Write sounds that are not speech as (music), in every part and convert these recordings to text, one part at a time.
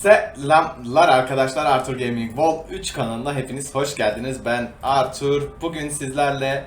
Selamlar arkadaşlar Arthur Gaming Vol 3 kanalına hepiniz hoş geldiniz. Ben Arthur. Bugün sizlerle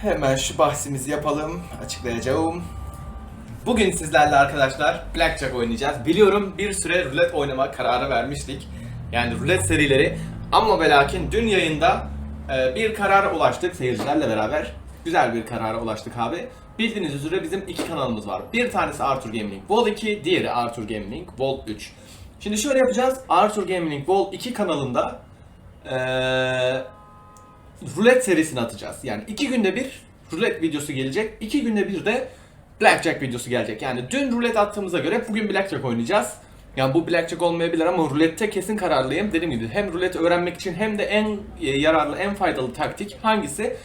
hemen şu bahsimizi yapalım. Açıklayacağım. Bugün sizlerle arkadaşlar Blackjack oynayacağız. Biliyorum bir süre rulet oynama kararı vermiştik. Yani rulet serileri. Ama ve dün yayında e, bir karara ulaştık seyircilerle beraber. Güzel bir karara ulaştık abi. Bildiğiniz üzere bizim iki kanalımız var. Bir tanesi Arthur Gaming Vol 2, diğeri Arthur Gaming Vol 3. Şimdi şöyle yapacağız. Arthur Gaming Vol 2 kanalında eee rulet serisini atacağız. Yani iki günde bir rulet videosu gelecek. iki günde bir de blackjack videosu gelecek. Yani dün rulet attığımıza göre bugün blackjack oynayacağız. Yani bu blackjack olmayabilir ama rulette kesin kararlıyım. Dediğim gibi hem rulet öğrenmek için hem de en yararlı, en faydalı taktik hangisi?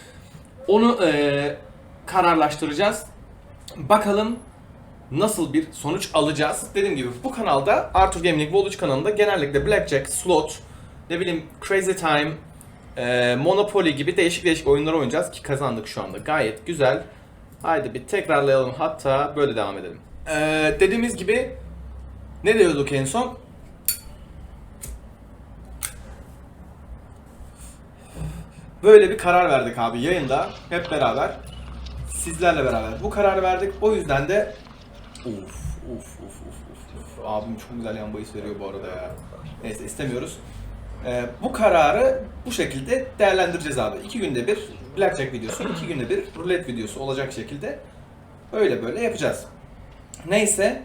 Onu e, kararlaştıracağız. Bakalım nasıl bir sonuç alacağız. Dediğim gibi bu kanalda Arthur Gaming Vol 3 kanalında genellikle Blackjack, Slot, ne bileyim Crazy Time, e, Monopoly gibi değişik değişik oyunlar oynayacağız ki kazandık şu anda. Gayet güzel. Haydi bir tekrarlayalım hatta böyle devam edelim. E, dediğimiz gibi ne diyorduk en son? Böyle bir karar verdik abi yayında hep beraber. Sizlerle beraber bu kararı verdik. O yüzden de Uf uf uf uf uf. Abim çok güzel yan bahis veriyor bu arada ya. Neyse istemiyoruz. Ee, bu kararı bu şekilde değerlendireceğiz abi. İki günde bir blackjack videosu, iki günde bir rulet videosu olacak şekilde öyle böyle yapacağız. Neyse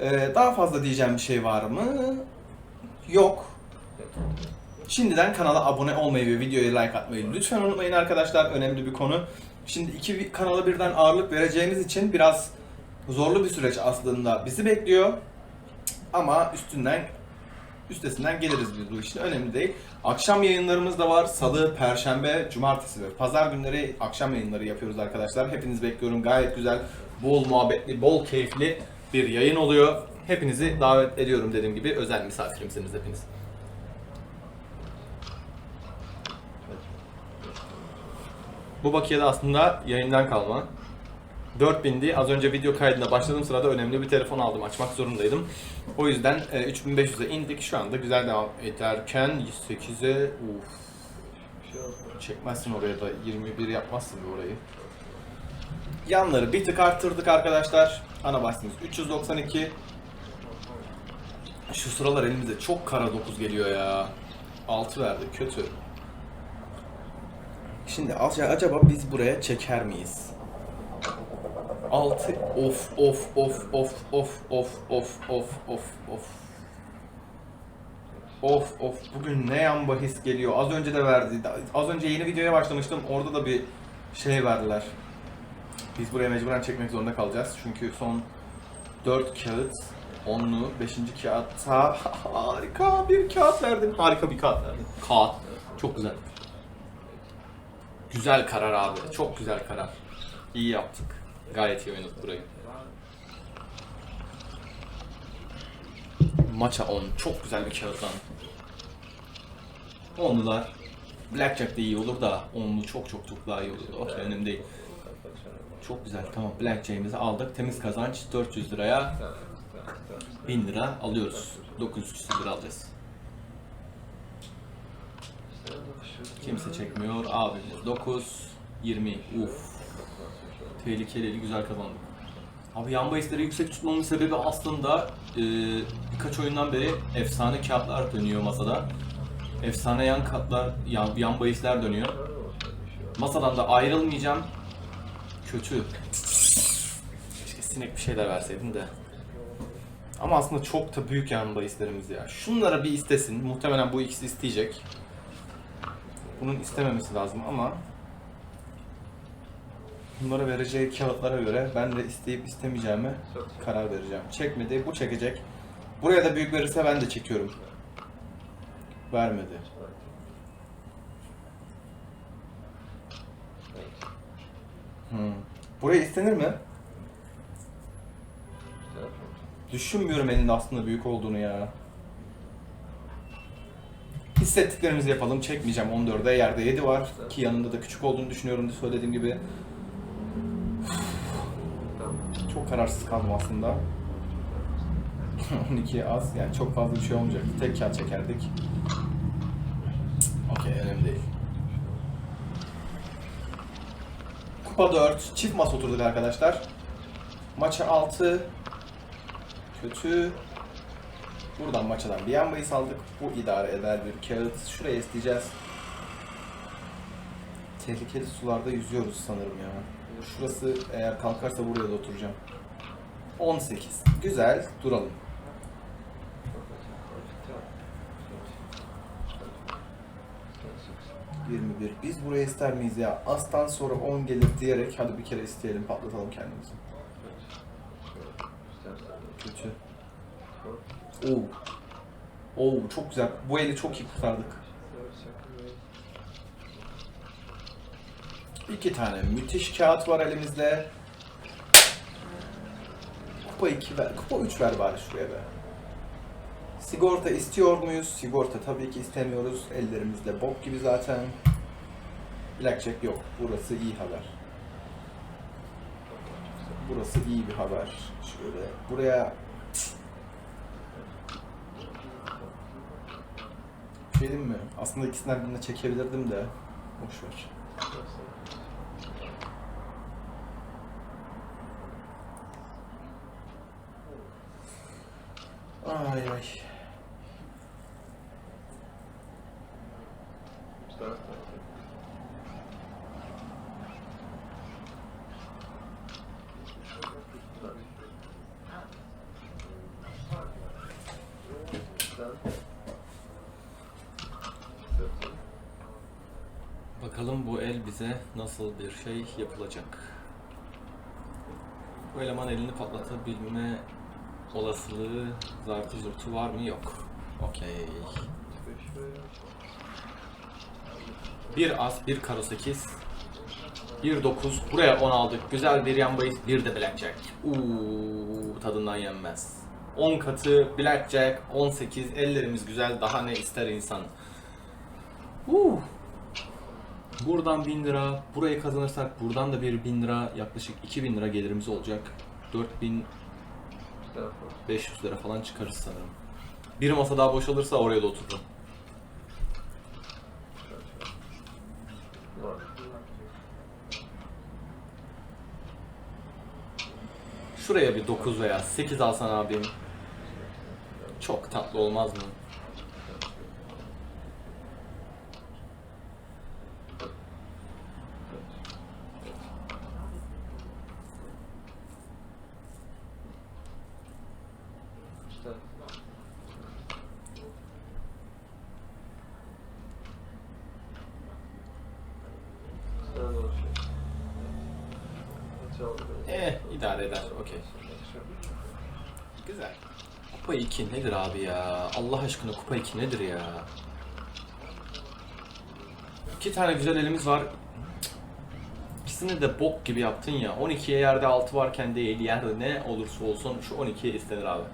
ee, daha fazla diyeceğim bir şey var mı? Yok. Şimdiden kanala abone olmayı ve videoya like atmayı lütfen unutmayın arkadaşlar. Önemli bir konu. Şimdi iki kanala birden ağırlık vereceğimiz için biraz zorlu bir süreç aslında bizi bekliyor. Ama üstünden üstesinden geliriz biz bu işin. Önemli değil. Akşam yayınlarımız da var. Salı, perşembe, cumartesi ve pazar günleri akşam yayınları yapıyoruz arkadaşlar. Hepiniz bekliyorum. Gayet güzel, bol muhabbetli, bol keyifli bir yayın oluyor. Hepinizi davet ediyorum dediğim gibi. Özel misafirimsiniz hepiniz. Bu bakiye de aslında yayından kalma. 4000'di. Az önce video kaydına başladığım sırada önemli bir telefon aldım. Açmak zorundaydım. O yüzden e, 3500'e indik. Şu anda güzel devam ederken 108'e uf. Çekmezsin oraya da 21 yapmazsın orayı. Yanları bir tık arttırdık arkadaşlar. Ana bahsimiz 392. Şu sıralar elimize çok kara 9 geliyor ya. 6 verdi kötü. Şimdi ac- acaba biz buraya çeker miyiz? 6 of of of of of of of of of of Of of bugün ne yan bahis geliyor. Az önce de verdi. Az önce yeni videoya başlamıştım. Orada da bir şey verdiler. Biz buraya mecburen çekmek zorunda kalacağız. Çünkü son 4 kağıt 10'lu 5. kağıtta (laughs) harika bir kağıt verdim. Harika bir kağıt verdim. Kağıt. Çok güzel. Güzel karar abi. Çok güzel karar. İyi yaptık. Gayet iyi oynadık burayı. Maça 10. Çok güzel bir kağıt lan. Onlular. Blackjack de iyi olur da onlu çok çok çok daha iyi olur. Okey önemli değil. Çok güzel. Tamam Blackjack'imizi aldık. Temiz kazanç 400 liraya 1000 lira alıyoruz. 900 küsur lira alacağız. Kimse çekmiyor. Abimiz 9 20 uf. Tehlikeli güzel kazandık. Abi yan bahisleri yüksek tutmamın sebebi aslında e, birkaç oyundan beri efsane kağıtlar dönüyor masada. Efsane yan katlar, yan, yan bahisler dönüyor. Masadan da ayrılmayacağım. Kötü. Keşke sinek bir şeyler verseydin de. Ama aslında çok da büyük yan bahislerimiz ya. Şunlara bir istesin. Muhtemelen bu ikisi isteyecek. Bunun istememesi lazım ama bunlara vereceği kağıtlara göre ben de isteyip istemeyeceğime karar vereceğim. Çekmedi, bu çekecek. Buraya da büyük verirse ben de çekiyorum. Vermedi. Hmm. Buraya istenir mi? Düşünmüyorum elinde aslında büyük olduğunu ya. Hissettiklerimizi yapalım. Çekmeyeceğim 14'e. Yerde 7 var. Ki yanında da küçük olduğunu düşünüyorum da söylediğim gibi. Çok kararsız kaldım aslında. (laughs) 12 az yani çok fazla bir şey olmayacak. Tek kağıt çekerdik. Okey önemli değil. Kupa 4. Çift masa oturduk arkadaşlar. Maça 6. Kötü. Buradan maçadan bir yan bahis aldık. Bu idare eder bir kağıt. Şuraya isteyeceğiz. Tehlikeli sularda yüzüyoruz sanırım ya. Şurası eğer kalkarsa buraya da oturacağım. 18. Güzel. Duralım. 21. Biz buraya ister miyiz ya? Astan sonra 10 gelir diyerek hadi bir kere isteyelim patlatalım kendimizi. Kötü. Oo. Oo çok güzel. Bu eli çok iyi kurtardık. İki tane müthiş kağıt var elimizde. Kupa 2 ver, kupa 3 ver bari şuraya be. Sigorta istiyor muyuz? Sigorta tabii ki istemiyoruz. Ellerimizde bok gibi zaten. Blackjack yok. Burası iyi haber. Burası iyi bir haber. Şöyle buraya bir şey mi? Aslında ikisinden birini çekebilirdim de. Boş ver. Ay ay. Bakalım bu el bize nasıl bir şey yapılacak. Bu eleman elini patlatabilme olasılığı zartı zurtu var mı? Yok. Okey. Bir az, bir karo 8. Bir 9. Buraya 10 aldık. Güzel bir yan. Bir de blackjack. Uuu tadından yenmez. 10 katı blackjack, 18. Ellerimiz güzel. Daha ne ister insan? Uuu. Buradan 1000 lira, burayı kazanırsak buradan da bir 1000 lira, yaklaşık 2000 lira gelirimiz olacak. 4500 lira falan çıkarız sanırım. Bir masa daha boşalırsa oraya da otururum. Şuraya bir 9 veya 8 alsan abim. Çok tatlı olmaz mı? Eh, idare eder. Okey. Güzel. Kupa 2 nedir abi ya? Allah aşkına kupa 2 nedir ya? İki tane güzel elimiz var. İkisini de bok gibi yaptın ya. 12'ye yerde 6 varken değil, yerde ne olursa olsun şu 12'ye istenir abi.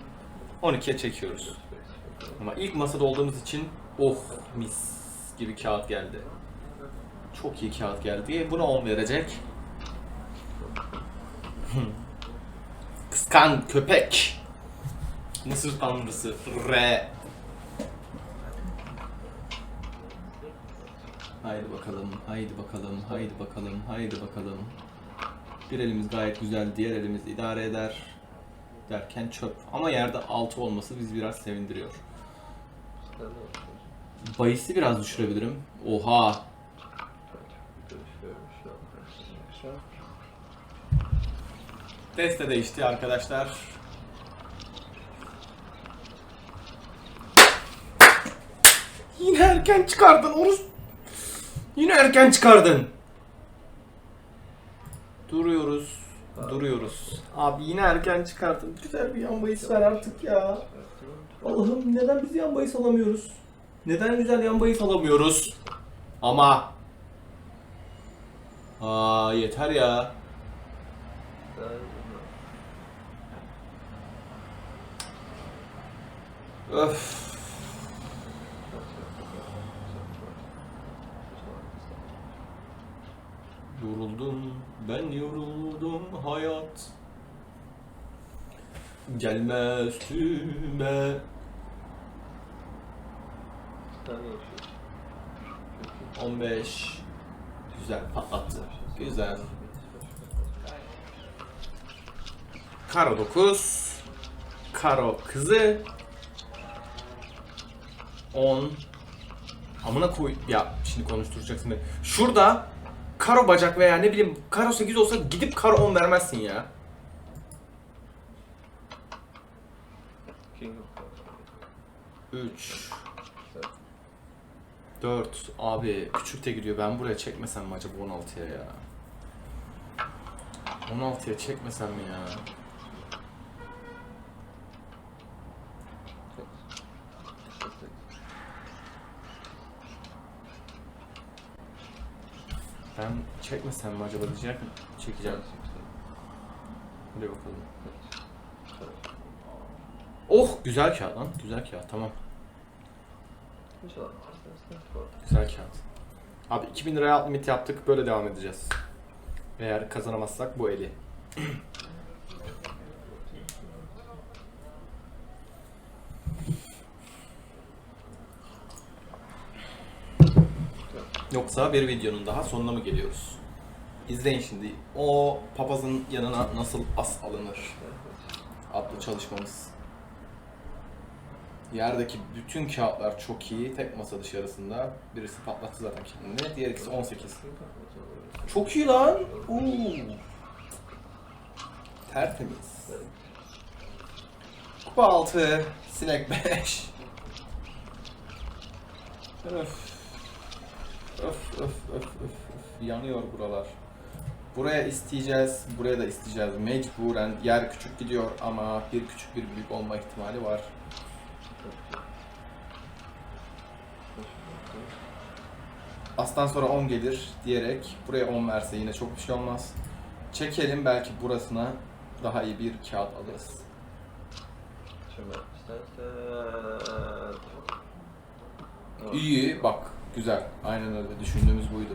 12'ye çekiyoruz. Ama ilk masada olduğumuz için oh mis gibi kağıt geldi. Çok iyi kağıt geldi. Buna 10 verecek. Kıskan köpek. Mısır tanrısı. R. Haydi bakalım, haydi bakalım, haydi bakalım, haydi bakalım. Bir elimiz gayet güzel, diğer elimiz idare eder. Derken çöp. Ama yerde 6 olması bizi biraz sevindiriyor. Bayisi biraz düşürebilirim. Oha! Deste değişti arkadaşlar. Yine erken çıkardın Oruz. Yine erken çıkardın. Duruyoruz. Duruyoruz. Abi yine erken çıkardın. Güzel bir yan bahis ver artık ya. Allah'ım neden biz yan bahis alamıyoruz? Neden güzel yan bahis alamıyoruz? Ama. Aa yeter ya. Öf. Yoruldum, ben yoruldum hayat. Gelme üstüme. Yaşıyorsun? 15. Güzel patlattı. Güzel. Karo 9. Karo kızı. 10. Amına koy... Ya şimdi konuşturacaksın beni. Şurada karo bacak veya ne bileyim karo 8 olsa gidip karo 10 vermezsin ya. 3 4 Abi küçük de gidiyor. Ben buraya çekmesem mi acaba 16'ya ya? 16'ya çekmesem mi ya? Ben çekmesem mi acaba diyecek mi? Çekeceğim. Hadi bakalım. Oh güzel kağıt lan. Güzel kağıt tamam. Güzel kağıt. Abi 2000 liraya alt limit yaptık. Böyle devam edeceğiz. Eğer kazanamazsak bu eli. Yoksa bir videonun daha sonuna mı geliyoruz? İzleyin şimdi. O papazın yanına nasıl as alınır adlı çalışmamız. Yerdeki bütün kağıtlar çok iyi. Tek masa dışarısında. Birisi patlattı zaten kendini. Diğer ikisi 18. Çok iyi lan. Oo. Tertemiz. Kupa 6. Sinek 5. Öf. Öf öf öf öf. Yanıyor buralar. Buraya isteyeceğiz, buraya da isteyeceğiz. Mecburen yer küçük gidiyor ama bir küçük bir büyük olma ihtimali var. Astan sonra 10 gelir diyerek buraya 10 verse yine çok bir şey olmaz. Çekelim belki burasına daha iyi bir kağıt alırız. İyi bak güzel. Aynen öyle düşündüğümüz buydu.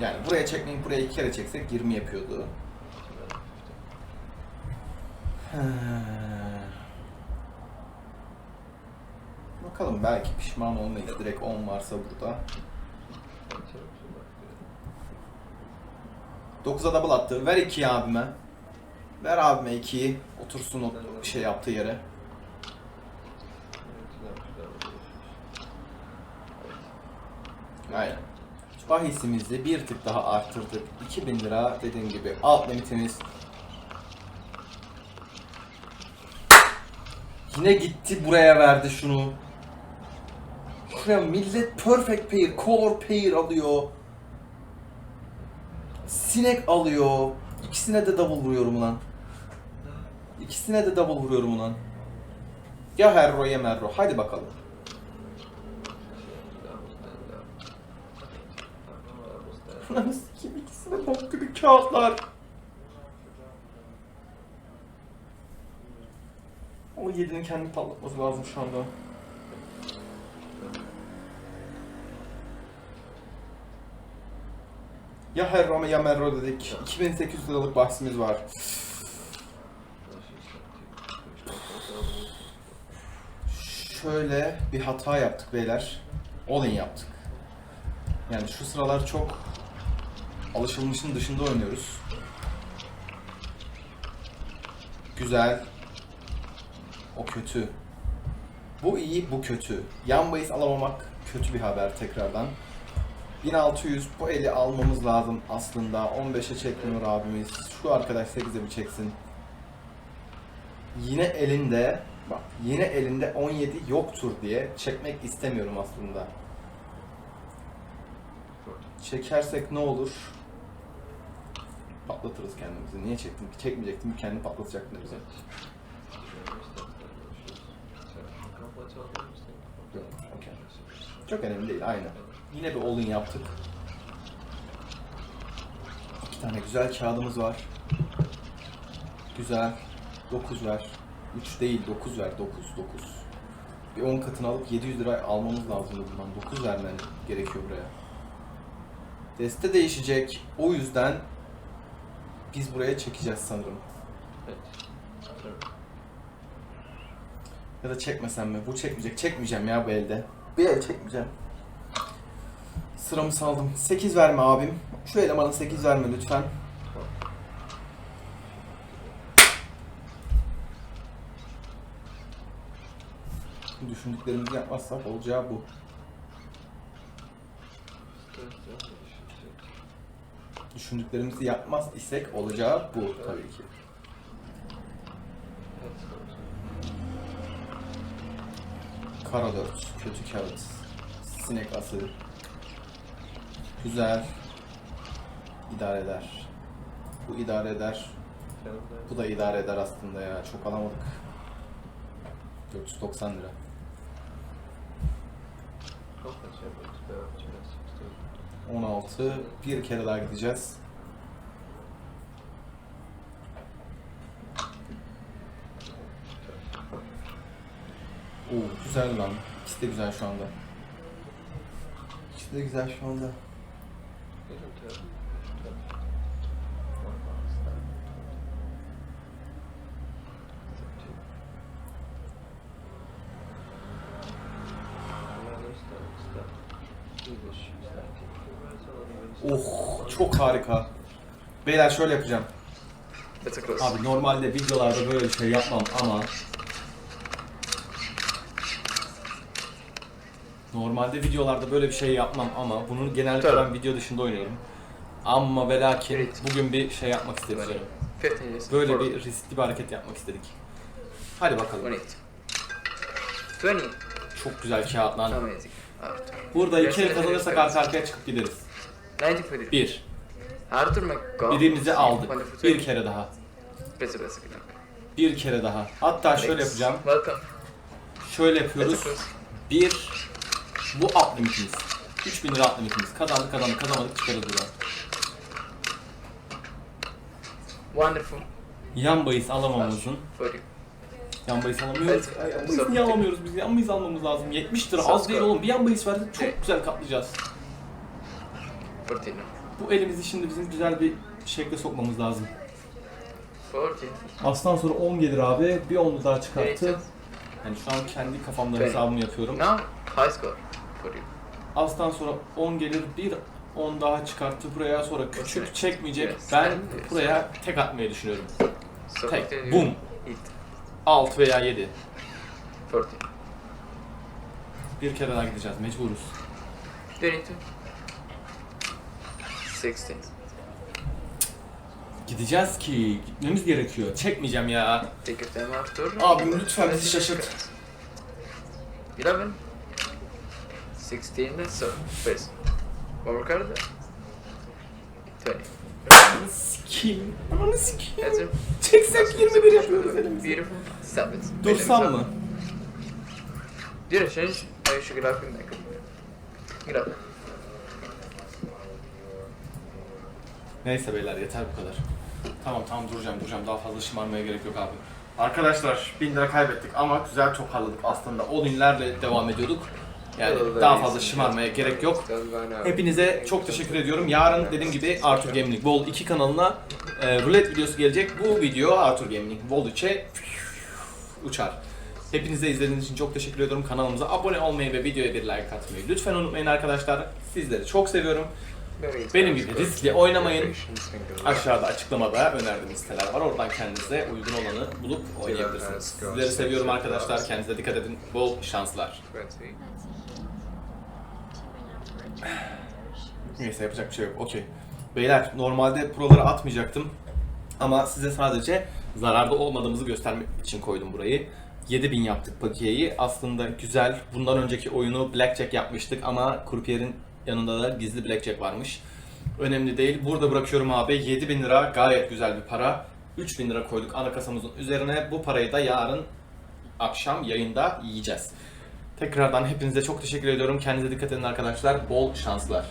Yani buraya çekmeyip buraya iki kere çeksek 20 yapıyordu. Ha. Bakalım belki pişman olmayız. Direkt 10 varsa burada. 9'a double attı. Ver 2'yi abime. Ver abime 2'yi. Otursun o şey yaptığı yere. Aynen. Bahisimizi bir tık daha arttırdık. 2000 lira dediğim gibi alt limitimiz. Yine gitti buraya verdi şunu. Şuraya millet perfect pair, color pair alıyor. Sinek alıyor. İkisine de double vuruyorum ulan. İkisine de double vuruyorum ulan. Ya Herro ya Merro. Hadi bakalım. Lan sikim ikisine bok gibi kağıtlar. O yedinin kendini patlatması lazım şu anda. Ya Herro ya Merro dedik. 2800 liralık bahsimiz var. Şöyle bir hata yaptık beyler. All-in yaptık. Yani şu sıralar çok alışılmışın dışında oynuyoruz. Güzel. O kötü. Bu iyi, bu kötü. Yan bahis alamamak kötü bir haber tekrardan. 1600 bu eli almamız lazım aslında. 15'e çekmiyor abimiz. Şu arkadaş 8'e bir çeksin. Yine elinde bak yine elinde 17 yoktur diye çekmek istemiyorum aslında. Çekersek ne olur? Patlatırız kendimizi. Niye çektim ki? Çekmeyecektim. Kendi patlatacaktın bize. Okey. Çok önemli değil. Aynı. Yine bir all-in yaptık. İki tane güzel kağıdımız var. Güzel. 9 ver. 3 değil 9 ver. 9 9. Bir 10 katını alıp 700 lira almamız lazım buradan. 9 vermen gerekiyor buraya. Deste değişecek. O yüzden biz buraya çekeceğiz sanırım. Evet. Ya da çekmesem mi? Bu çekmeyecek. Çekmeyeceğim ya bu elde. Bir el çekmeyeceğim. Sıramı saldım. 8 verme abim. Şu elemana 8 verme lütfen. Düşündüklerimizi yapmazsak olacağı bu. Düşündüklerimizi yapmaz isek olacağı bu tabii ki. Kara 4, kötü kağıt, sinek ası, güzel, idare eder. Bu idare eder, bu da idare eder aslında ya. Çok alamadık. 490 lira. Kaç yapıyoruz? Devam edeceğiz. 16, bir kere daha gideceğiz. Oo güzel lan. İkisi de güzel şu anda. İkisi de güzel şu anda. Beyler şöyle yapacağım. Abi normalde videolarda böyle bir şey yapmam ama Normalde videolarda böyle bir şey yapmam ama bunu genellikle ben video dışında oynuyorum. Ama ve lakin Evet. bugün bir şey yapmak istedim. Böyle, böyle bir riskli bir hareket yapmak istedik. Hadi bakalım. 28. 20. Çok güzel kağıtlar. Amazing. Burada iki kere kazanırsak arka arkaya çıkıp gideriz. 90 1 Birimizi aldık. Bir kere daha. Bir kere daha. Hatta şöyle yapacağım. Şöyle yapıyoruz. Bir, bu up limitimiz. 3000 lira up limitimiz. Kazandık kazandık kazanmadık çıkarız buradan. Wonderful. Yan bahis alamamamızın. Yan bahis alamıyoruz. Yan bahis niye alamıyoruz biz? Yan bahis almamız lazım. 70 lira az değil oğlum. Bir yan bahis verdik çok güzel katlayacağız. Fourteen. Bu elimizi şimdi bizim güzel bir şekle sokmamız lazım. 40. Aslan sonra 10 gelir abi. Bir 10'u daha çıkarttı. Yani şu an kendi kafamda hesabımı yapıyorum. Now, high score for you. Aslan sonra 10 gelir. Bir 10 daha çıkarttı buraya. Sonra küçük çekmeyecek. Ben buraya tek atmayı düşünüyorum. Tek. Boom. Hit. 6 veya 7. 40. Bir kere daha gideceğiz. Mecburuz. Dönüntü. 16. Gideceğiz ki. Gitmemiz gerekiyor. Çekmeyeceğim ya. Take your time after. Abim lütfen bizi şaşırt. 11. 16. So, first. Overcard. 20. Ananı sikeyim. Ananı sikeyim. Ezra. Çeksek 21 yapıyoruz elimizi. Beautiful. Stop it. Dursam mı? Direkt change. Ay şu grafiğimden kırmıyor. Neyse beyler yeter bu kadar. Tamam tamam duracağım duracağım. Daha fazla şımarmaya gerek yok abi. Arkadaşlar 1000 lira kaybettik ama güzel toparladık aslında. O günlerle devam ediyorduk. Yani daha fazla şımarmaya gerek yok. Hepinize çok teşekkür ediyorum. Yarın dediğim gibi Arthur Gaming Vol 2 kanalına e, rulet videosu gelecek. Bu video Arthur Gaming Vol 3'e uçar. Hepinize izlediğiniz için çok teşekkür ediyorum. Kanalımıza abone olmayı ve videoya bir like atmayı lütfen unutmayın arkadaşlar. Sizleri çok seviyorum. Benim gibi riskli oynamayın. Aşağıda açıklamada önerdiğim siteler var. Oradan kendinize uygun olanı bulup oynayabilirsiniz. Sizleri seviyorum arkadaşlar. Kendinize dikkat edin. Bol şanslar. Neyse yapacak bir şey yok. Okey. Beyler normalde proları atmayacaktım. Ama size sadece zararda olmadığımızı göstermek için koydum burayı. 7000 yaptık Pakiye'yi. Aslında güzel. Bundan önceki oyunu Blackjack yapmıştık ama Kurpiyer'in yanında da gizli Blackjack varmış. Önemli değil. Burada bırakıyorum abi. 7000 lira gayet güzel bir para. 3000 lira koyduk ana kasamızın üzerine. Bu parayı da yarın akşam yayında yiyeceğiz. Tekrardan hepinize çok teşekkür ediyorum. Kendinize dikkat edin arkadaşlar. Bol şanslar.